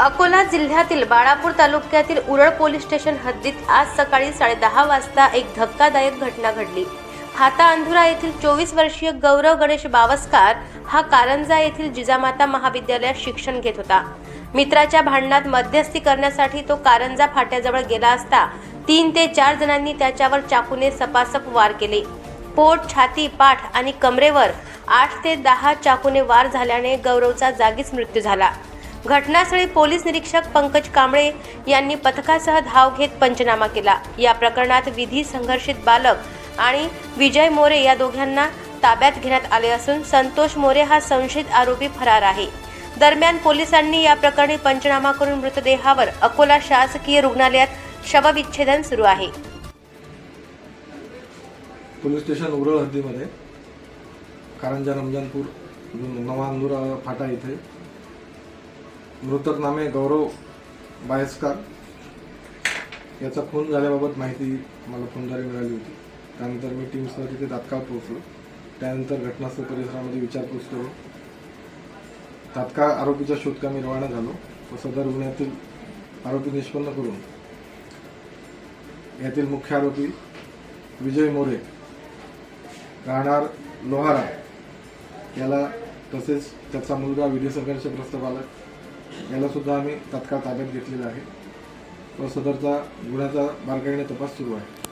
अकोला जिल्ह्यातील बाळापूर तालुक्यातील उरळ police station हद्दीत आज सकाळी साडेदहा वाजता एक धक्कादायक घटना घडली. हाता अंधुरा येथील चोवीस वर्षीय गौरव गणेश बावस्कार हा कारंजा येथील जिजामाता महाविद्यालयात शिक्षण घेत होता. मित्राच्या भांडणात मध्यस्थी करण्यासाठी तो कारंजा फाट्याजवळ गेला असता तीन ते चार जणांनी त्याच्यावर चाकूने सपासप वार केले. पोट छाती पाठ आणि कमरेवर आठ ते दहा चाकूने वार झाल्याने गौरवचा जागीच मृत्यू झाला. घटनास्थळी पोलीस निरीक्षक पंकज कांबळे यांनी पथकासह धाव घेत पंचनामा केला. या प्रकरणात विधी संघर्षित बालक आणि विजय मोरे या दोघांना ताब्यात घेण्यात आले असून संतोष मोरे हा संशयित आरोपी फरार आहे. दरम्यान पोलिसांनी या प्रकरणी पंचनामा करून मृतदेहावर अकोला शासकीय रुग्णालयात शवविच्छेदन सुरू आहे. पोलीस स्टेशन उरळ हद्दीमध्ये कारंजा रमजानपूर नवांदुरा फाटा इथे मृतक नामे गौरव बायस्कार याचा खून झाल्याबाबत माहिती मला फोनद्वारे मिळाली होती. त्यानंतर मी टीमसह तिथे तात्काळ पोहोचलो. त्यानंतर घटनास्थळ परिसरामध्ये विचारपूस करून तात्काळ आरोपीच्या शोधकामी रवाना झालो व सदर गुन्ह्यातील आरोपी निष्पन्न करून यातील मुख्य आरोपी विजय मोरे राहणार लोहारा याला तसेच त्याचा मुलगा विधी संघर्ष बालक यालासुद्धा आम्ही तात्काळ ताब्यात घेतलेला आहे. व सदरचा गुन्ह्याचा बारकाईने तपास सुरू आहे.